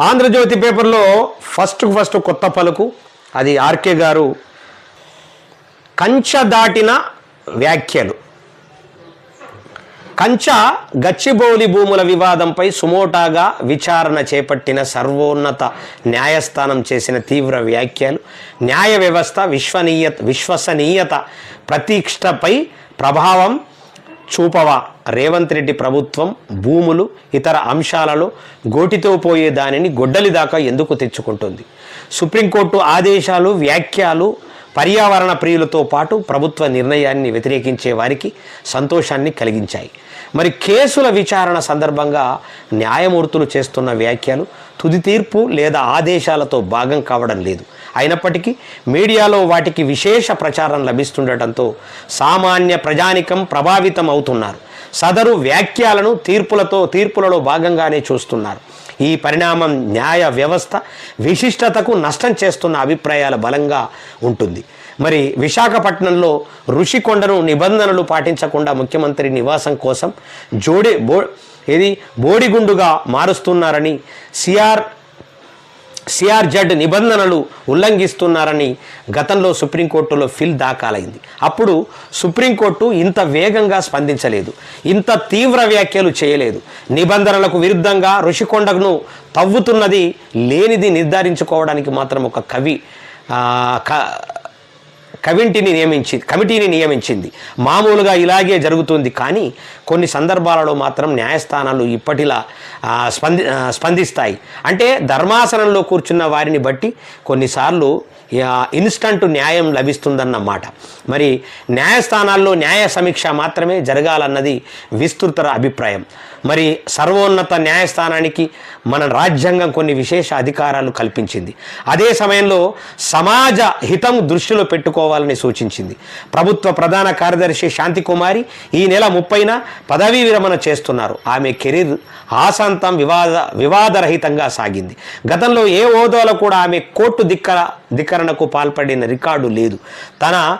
ఆంధ్రజ్యోతి పేపర్లో first first కొత్త పలుకు. అది ఆర్కే గారు కంచ దాటిన వ్యాఖ్యలు. కంచ గచ్చిబౌలి భూముల వివాదంపై సుమోటాగా విచారణ చేపట్టిన సర్వోన్నత న్యాయస్థానం చేసిన తీవ్ర వ్యాఖ్యలు. న్యాయ వ్యవస్థ విశ్వనీయత విశ్వసనీయత ప్రతీక్షపై ప్రభావం చూపవా? రేవంత్ రెడ్డి ప్రభుత్వం భూములు ఇతర అంశాలలో గోటితో పోయే దానిని గొడ్డలి దాకా ఎందుకు తెచ్చుకుంటుంది? సుప్రీంకోర్టు ఆదేశాలు వ్యాఖ్యలు పర్యావరణ ప్రియులతో పాటు ప్రభుత్వ నిర్ణయాన్ని వ్యతిరేకించే వారికి సంతోషాన్ని కలిగించాయి. మరి కేసుల విచారణ సందర్భంగా న్యాయమూర్తులు చేస్తున్న వ్యాఖ్యలు తుది తీర్పు లేదా ఆదేశాలతో భాగం కావడం లేదు. అయినప్పటికీ మీడియాలో వాటికి విశేష ప్రచారం లభిస్తుండటంతో సామాన్య ప్రజానికం ప్రభావితం అవుతున్నారు. సదరు వ్యాఖ్యలను తీర్పులతో తీర్పులలో భాగంగానే చూస్తున్నారు. ఈ పరిణామం న్యాయ వ్యవస్థ విశిష్టతకు నష్టం చేస్తున్న అభిప్రాయాల బలంగా ఉంటుంది. మరి విశాఖపట్నంలో ఋషికొండను నిబంధనలు పాటించకుండా ముఖ్యమంత్రి నివాసం కోసం జోడే బో ఇది బోడిగుండుగా మారుస్తున్నారని సిఆర్ సిఆర్జెడ్ నిబంధనలు ఉల్లంఘిస్తున్నారని గతంలో సుప్రీంకోర్టులో ఫిల్ దాఖలైంది. అప్పుడు సుప్రీంకోర్టు ఇంత వేగంగా స్పందించలేదు. ఇంత తీవ్ర వ్యాఖ్యలు చేయలేదు. నిబంధనలకు విరుద్ధంగా ఋషికొండను తవ్వుతున్నది లేనిది నిర్ధారించుకోవడానికి మాత్రం ఒక కవి క కమిటీని నియమించింది కమిటీని నియమించింది. మామూలుగా ఇలాగే జరుగుతుంది కానీ కొన్ని సందర్భాలలో మాత్రం న్యాయస్థానాలు ఇప్పటిలా స్పంది స్పందిస్తాయి. అంటే ధర్మాసనంలో కూర్చున్న వారిని బట్టి కొన్నిసార్లు ఇన్స్టంట్ న్యాయం లభిస్తుందన్నమాట మరి న్యాయస్థానాల్లో న్యాయ సమీక్ష మాత్రమే జరగాలన్నది విస్తృత అభిప్రాయం. మరి సర్వోన్నత న్యాయస్థానానికి మన రాజ్యాంగం కొన్ని విశేష అధికారాలు కల్పించింది. అదే సమయంలో సమాజ హితం దృష్టిలో పెట్టుకోవాలని సూచించింది. ప్రభుత్వ ప్రధాన కార్యదర్శి శాంతికుమారి ఈ నెల ముప్పైన పదవీ విరమణ చేస్తున్నారు. ఆమె కెరీర్ ఆశాంతం వివాద వివాదరహితంగా సాగింది. గతంలో ఏ హోదాలో కూడా ఆమె కోర్టు దిక్కర ధిక్కరణకు పాల్పడిన రికార్డు లేదు. తన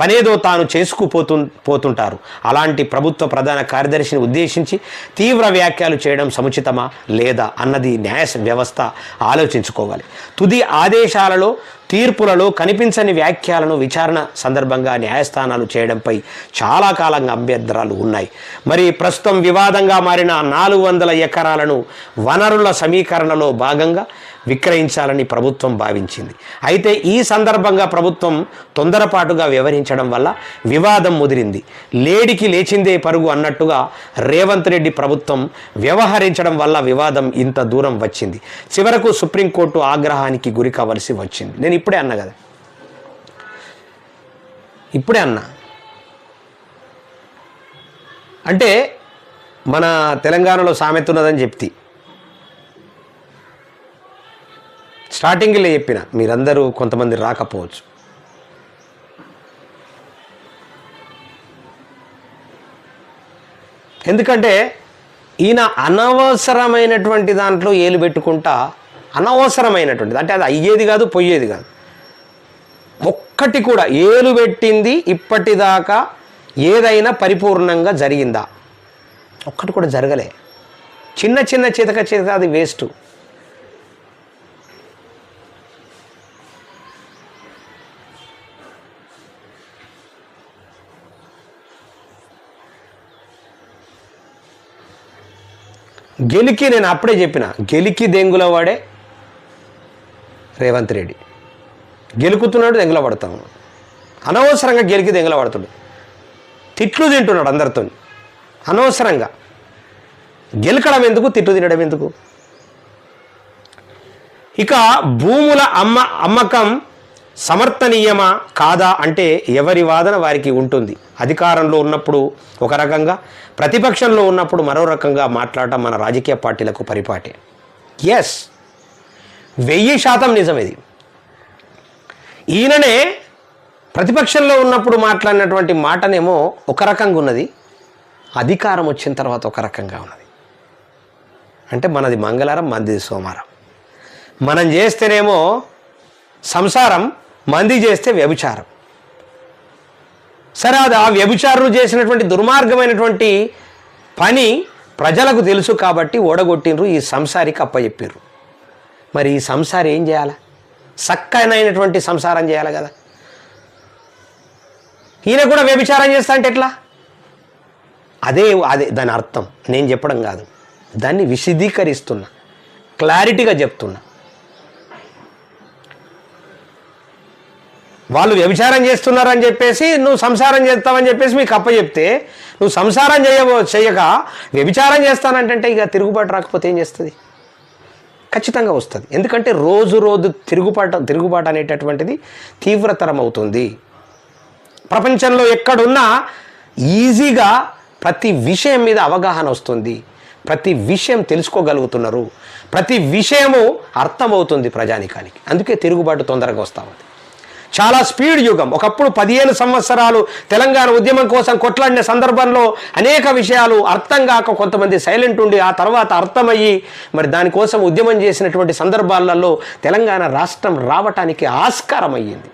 పనేదో తాను చేసుకుపోతు పోతుంటారు. అలాంటి ప్రభుత్వ ప్రధాన కార్యదర్శిని ఉద్దేశించి తీవ్ర వ్యాఖ్యలు చేయడం సముచితమా లేదా అన్నది న్యాయ వ్యవస్థ ఆలోచించుకోవాలి. తుది ఆదేశాలలో తీర్పులలో కనిపించని వ్యాఖ్యలను విచారణ సందర్భంగా న్యాయస్థానాలు చేయడంపై చాలా కాలంగా అభ్యంతరాలు ఉన్నాయి. మరి ప్రస్తుతం వివాదంగా మారిన నాలుగు వందల ఎకరాలను వనరుల సమీకరణలో భాగంగా విక్రయించాలని ప్రభుత్వం భావించింది. అయితే ఈ సందర్భంగా ప్రభుత్వం తొందరపాటుగా వ్యవహరించడం వల్ల వివాదం ముదిరింది. లేడికి లేచిందే పరుగు అన్నట్టుగా రేవంత్ రెడ్డి ప్రభుత్వం వ్యవహరించడం వల్ల వివాదం ఇంత దూరం వచ్చింది. చివరకు సుప్రీంకోర్టు ఆగ్రహానికి గురి కావలసి వచ్చింది. నేను ఇప్పుడే అన్నా కదా? ఇప్పుడే అన్నా. అంటే మన తెలంగాణలో సామెత ఉన్నదని చెప్తి. స్టార్టింగ్లో చెప్పిన మీరందరూ కొంతమంది రాకపోవచ్చు. ఎందుకంటే ఈయన అనవసరమైనటువంటి దాంట్లో ఏలు పెట్టుకుంటా అనవసరమైనటువంటిది. అంటే అది అయ్యేది కాదు పోయేది కాదు. ఒక్కటి కూడా ఏలు పెట్టింది ఇప్పటిదాకా ఏదైనా పరిపూర్ణంగా జరిగిందా? ఒక్కటి కూడా జరగలే. చిన్న చిన్న చితక చితక అది వేస్ట్. గెలికి నేను అప్పుడే చెప్పిన గెలికి దెంగుల వాడే రేవంత్ రెడ్డి. గెలుకుతున్నాడు దెంగుల పడతాము. అనవసరంగా గెలికి దెంగుల పడుతుంది తిట్లు తింటున్నాడు అందరితో అనవసరంగా. గెలకడం ఎందుకు తిట్లు తినడం ఎందుకు? ఇక భూముల అమ్మ అమ్మకం సమర్థనీయమా కాదా అంటే ఎవరి వాదన వారికి ఉంటుంది. అధికారంలో ఉన్నప్పుడు ఒక రకంగా ప్రతిపక్షంలో ఉన్నప్పుడు మరో రకంగా మాట్లాడటం మన రాజకీయ పార్టీలకు పరిపాటే. ఎస్ వెయ్యి శాతం నిజం ఇది. ఈయననే ప్రతిపక్షంలో ఉన్నప్పుడు మాట్లాడినటువంటి మాటనేమో ఒక రకంగా ఉన్నది. అధికారం వచ్చిన తర్వాత ఒక రకంగా ఉన్నది. అంటే మనది మంగళవారం మంది సోమవారం. మనం చేస్తేనేమో సంసారం మంది చేస్తే వ్యభిచారం. సరే అది ఆ వ్యభిచారులు చేసినటువంటి దుర్మార్గమైనటువంటి పని ప్రజలకు తెలుసు కాబట్టి ఓడగొట్టినరు ఈ సంసారికి అప్పచెప్పారు మరి ఈ సంసారం ఏం చేయాలి? చక్కనైనటువంటి సంసారం చేయాలి కదా. ఈయన కూడా వ్యభిచారం చేస్తా అంటే ఎట్లా? అదే అదే దాని అర్థం. నేను చెప్పడం కాదు. దాన్ని విశదీకరిస్తున్నా. క్లారిటీగా చెప్తున్నా. వాళ్ళు వ్యభిచారం చేస్తున్నారని చెప్పేసి నువ్వు సంసారం చేస్తావని చెప్పేసి మీకు అప్ప చెప్తే నువ్వు సంసారం చేయబో చేయక వ్యభిచారం చేస్తానంటే ఇక తిరుగుబాటు రాకపోతే ఏం చేస్తుంది? ఖచ్చితంగా వస్తుంది. ఎందుకంటే రోజు రోజు తిరుగుబాటు తిరుగుబాటు అనేటటువంటిది తీవ్రతరం అవుతుంది ప్రపంచంలో ఎక్కడున్నా ఈజీగా ప్రతి విషయం మీద అవగాహన వస్తుంది. ప్రతి విషయం తెలుసుకోగలుగుతున్నారు. ప్రతి విషయము అర్థమవుతుంది ప్రజానికానికి. అందుకే తిరుగుబాటు తొందరగా వస్తూ ఉంది. చాలా స్పీడ్ యుగం. ఒకప్పుడు పదిహేను సంవత్సరాలు తెలంగాణ ఉద్యమం కోసం కొట్లాడిన సందర్భంలో అనేక విషయాలు అర్థం కాక కొంతమంది సైలెంట్ ఉండి ఆ తర్వాత అర్థమయ్యి మరి దానికోసం ఉద్యమం చేసినటువంటి సందర్భాలలో తెలంగాణ రాష్ట్రం రావటానికి ఆస్కారం అయ్యింది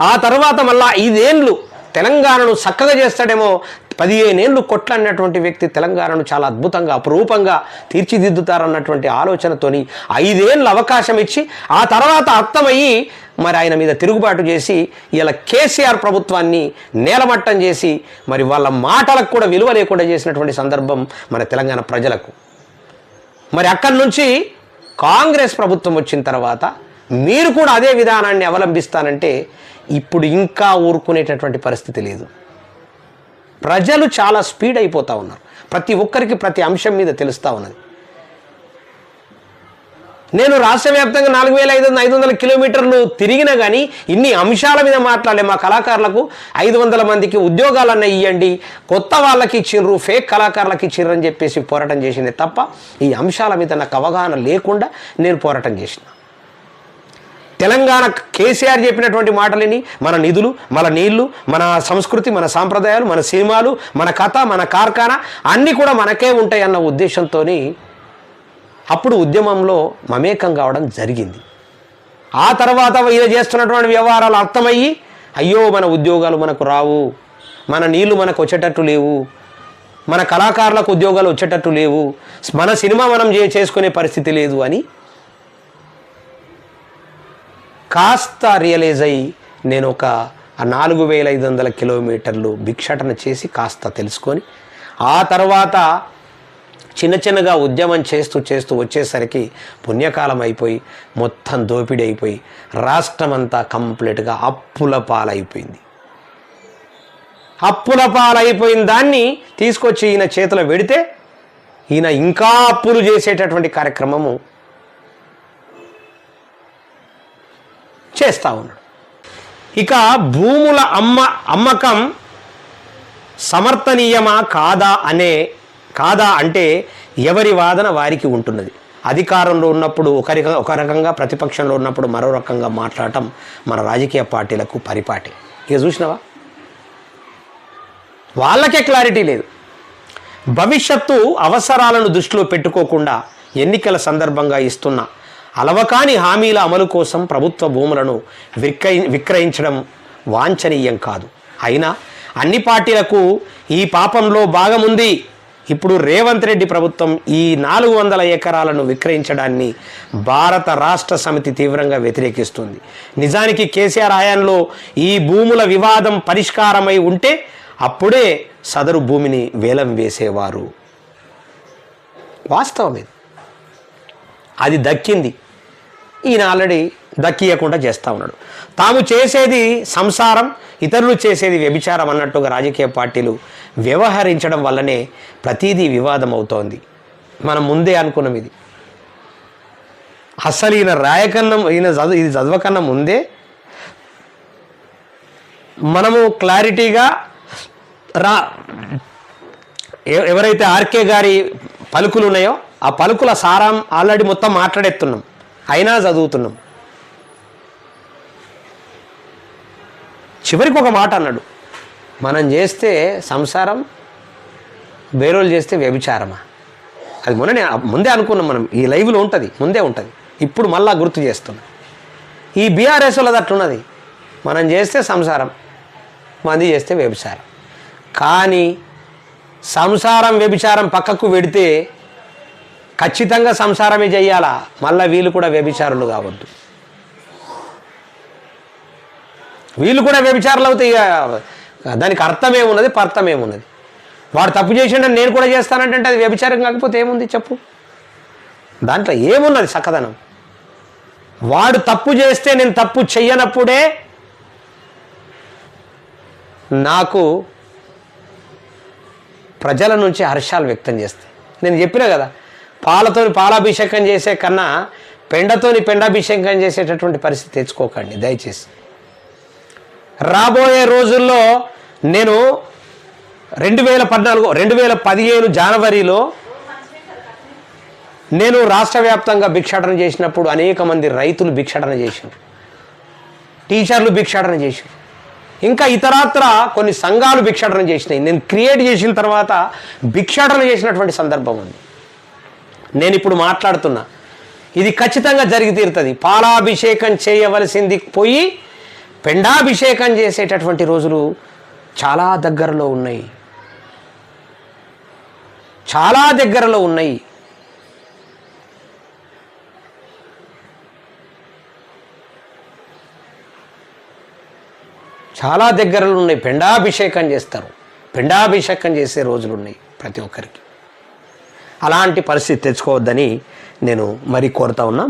ఆ తర్వాత మళ్ళా ఐదేండ్లు తెలంగాణను చక్కగా చేస్తాడేమో పదిహేనేళ్ళు కొట్లన్నటువంటి వ్యక్తి తెలంగాణను చాలా అద్భుతంగా అపురూపంగా తీర్చిదిద్దుతారన్నటువంటి ఆలోచనతోని ఐదేళ్ళు అవకాశం ఇచ్చి ఆ తర్వాత అర్థమయ్యి మరి ఆయన మీద తిరుగుబాటు చేసి ఇలా కేసీఆర్ ప్రభుత్వాన్ని నేలమట్టం చేసి మరి వాళ్ళ మాటలకు కూడా విలువ లేకుండా చేసినటువంటి సందర్భం మన తెలంగాణ ప్రజలకు. మరి అక్కడి నుంచి కాంగ్రెస్ ప్రభుత్వం వచ్చిన తర్వాత మీరు కూడా అదే విధానాన్ని అవలంబిస్తానంటే ఇప్పుడు ఇంకా ఊరుకునేటటువంటి పరిస్థితి లేదు. ప్రజలు చాలా స్పీడ్ అయిపోతూ ఉన్నారు. ప్రతి ఒక్కరికి ప్రతి అంశం మీద తెలుస్తూ ఉన్నది. నేను రాష్ట్ర వ్యాప్తంగా నాలుగు వేల ఐదు వందల ఐదు వందల కిలోమీటర్లు తిరిగినా కానీ ఇన్ని అంశాల మీద మాట్లాడలే మా కళాకారులకు. ఐదు వందల మందికి ఉద్యోగాలన్న ఇవ్వండి కొత్త వాళ్ళకి ఇచ్చిండ్రు ఫేక్ కళాకారులకు ఇచ్చిండ్రు అని చెప్పేసి పోరాటం చేసింది తప్ప ఈ అంశాల మీద నాకు అవగాహన లేకుండా నేను పోరాటం చేసిన. తెలంగాణ కేసీఆర్ చెప్పినటువంటి మాటలని మన నిధులు మన నీళ్ళు మన సంస్కృతి మన సాంప్రదాయాలు మన సినిమాలు మన కథ మన కార్ఖానా అన్నీ కూడా మనకే ఉంటాయి అన్న ఉద్దేశంతోని అప్పుడు ఉద్యమంలో మమేకం కావడం జరిగింది. ఆ తర్వాత ఈయన చేస్తున్నటువంటి వ్యవహారాలు అర్థమయ్యి అయ్యో మన ఉద్యోగాలు మనకు రావు మన నీళ్ళు మనకు వచ్చేటట్టు లేవు మన కళాకారులకు ఉద్యోగాలు వచ్చేటట్టు లేవు మన సినిమా మనం చే- చేసుకునే పరిస్థితి లేదు అని కాస్త రియలైజ్ అయ్యి నేను ఒక నాలుగు వేల ఐదు వందల కిలోమీటర్లు భిక్షటన చేసి కాస్త తెలుసుకొని ఆ తర్వాత చిన్న చిన్నగా ఉద్యమం చేస్తూ చేస్తూ వచ్చేసరికి పుణ్యకాలం అయిపోయి మొత్తం దోపిడీ అయిపోయి రాష్ట్రం అంతా కంప్లీట్గా అప్పుల పాలైపోయింది. అప్పుల పాలైపోయిన దాన్ని తీసుకొచ్చి ఈయన చేతిలో పెడితే ఈయన ఇంకా అప్పులు చేసేటటువంటి కార్యక్రమము చేస్తూ ఉన్నాడు. ఇక భూముల అమ్మ అమ్మకం సమర్థనీయమా కాదా అనే కాదా అంటే ఎవరి వాదన వారికి ఉంటున్నది. అధికారంలో ఉన్నప్పుడు ఒకరి ఒక రకంగా ప్రతిపక్షంలో ఉన్నప్పుడు మరో రకంగా మాట్లాడటం మన రాజకీయ పార్టీలకు పరిపాటి. ఇక చూసినావా? వాళ్ళకే క్లారిటీ లేదు. భవిష్యత్తు అవసరాలను దృష్టిలో పెట్టుకోకుండా ఎన్నికల సందర్భంగా ఇస్తున్న అలవకాని హామీల అమలు కోసం ప్రభుత్వ భూములను విక్రయి విక్రయించడం వాంఛనీయం కాదు. అయినా అన్ని పార్టీలకు ఈ పాపంలో భాగముంది ఇప్పుడు రేవంత్ రెడ్డి ప్రభుత్వం ఈ నాలుగు వందల ఎకరాలను విక్రయించడాన్ని భారత రాష్ట్ర సమితి తీవ్రంగా వ్యతిరేకిస్తుంది. నిజానికి కేసీఆర్ హయాంలో ఈ భూముల వివాదం పరిష్కారమై ఉంటే అప్పుడే సదరు భూమిని వేలం వేసేవారు. వాస్తవం ఇది అది దక్కింది. ఈయన ఆల్రెడీ దక్కియకుండా చేస్తూ ఉన్నాడు. తాము చేసేది సంసారం ఇతరులు చేసేది వ్యభిచారం అన్నట్టుగా రాజకీయ పార్టీలు వ్యవహరించడం వల్లనే ప్రతీదీ వివాదం అవుతోంది మనం ముందే అనుకున్నాం ఇది. అసలు ఈయన రాయకన్నా ఈయన చదువు ఇది చదవకన్నా ముందే మనము క్లారిటీగా రా ఎవరైతే ఆర్కే గారి పలుకులు ఉన్నాయో ఆ పలుకుల సారం ఆల్రెడీ మొత్తం మాట్లాడేస్తున్నాం అయినా చదువుతున్నాం. చివరికి ఒక మాట అన్నాడు. మనం చేస్తే సంసారం వేరేలు చేస్తే వ్యభిచారమా? అది మొన్న ముందే అనుకున్నాం మనం ఈ లైవ్లో ఉంటుంది ముందే ఉంటుంది. ఇప్పుడు మళ్ళా గుర్తు చేస్తున్నాం. ఈ బీఆర్ఎస్ వాళ్ళది అట్లున్నది. మనం చేస్తే సంసారం మంది చేస్తే వ్యభిచారం. కానీ సంసారం వ్యభిచారం పక్కకు పెడితే ఖచ్చితంగా సంసారమే చెయ్యాలా మళ్ళీ వీళ్ళు కూడా వ్యభిచారులు కావద్దు. వీళ్ళు కూడా వ్యభిచారులు అవుతాయి ఇక దానికి అర్థమేమున్నది పర్థమేమున్నది వాడు తప్పు చేసిండని నేను కూడా చేస్తానంటే అది వ్యభిచారం కాకపోతే ఏముంది చెప్పు? దాంట్లో ఏమున్నది చక్కదనం వాడు తప్పు చేస్తే నేను తప్పు చెయ్యనప్పుడే నాకు ప్రజల నుంచి హర్షాలు వ్యక్తం చేస్తాయి. నేను చెప్పినా కదా పాలతోని పాలాభిషేకం చేసే కన్నా పెండతోని పెండాభిషేకం చేసేటటువంటి పరిస్థితి తెచ్చుకోకండి దయచేసి. రాబోయే రోజుల్లో నేను రెండు వేల పద్నాలుగు రెండు వేల పదిహేను జనవరిలో నేను రాష్ట్ర వ్యాప్తంగా భిక్షాటన చేసినప్పుడు అనేక మంది రైతులు భిక్షాటన చేశారు టీచర్లు భిక్షాటన చేశారు ఇంకా ఇతరాత్ర కొన్ని సంఘాలు భిక్షాటన చేసినాయి. నేను క్రియేట్ చేసిన తర్వాత భిక్షాటన చేసినటువంటి సందర్భం ఉంది. నేను ఇప్పుడు మాట్లాడుతున్నా. ఇది ఖచ్చితంగా జరిగి తీరుతుంది. పాలాభిషేకం చేయవలసింది పోయి పెండాభిషేకం చేసేటటువంటి రోజులు చాలా దగ్గరలో ఉన్నాయి. చాలా దగ్గరలో ఉన్నాయి. చాలా దగ్గరలో ఉన్నాయి. పెండాభిషేకం చేస్తారు. పెండాభిషేకం చేసే రోజులు ఉన్నాయి ప్రతి ఒక్కరికి. అలాంటి పరిస్థితి తెచ్చుకోవద్దని నేను మరీ కోరుతా ఉన్నా.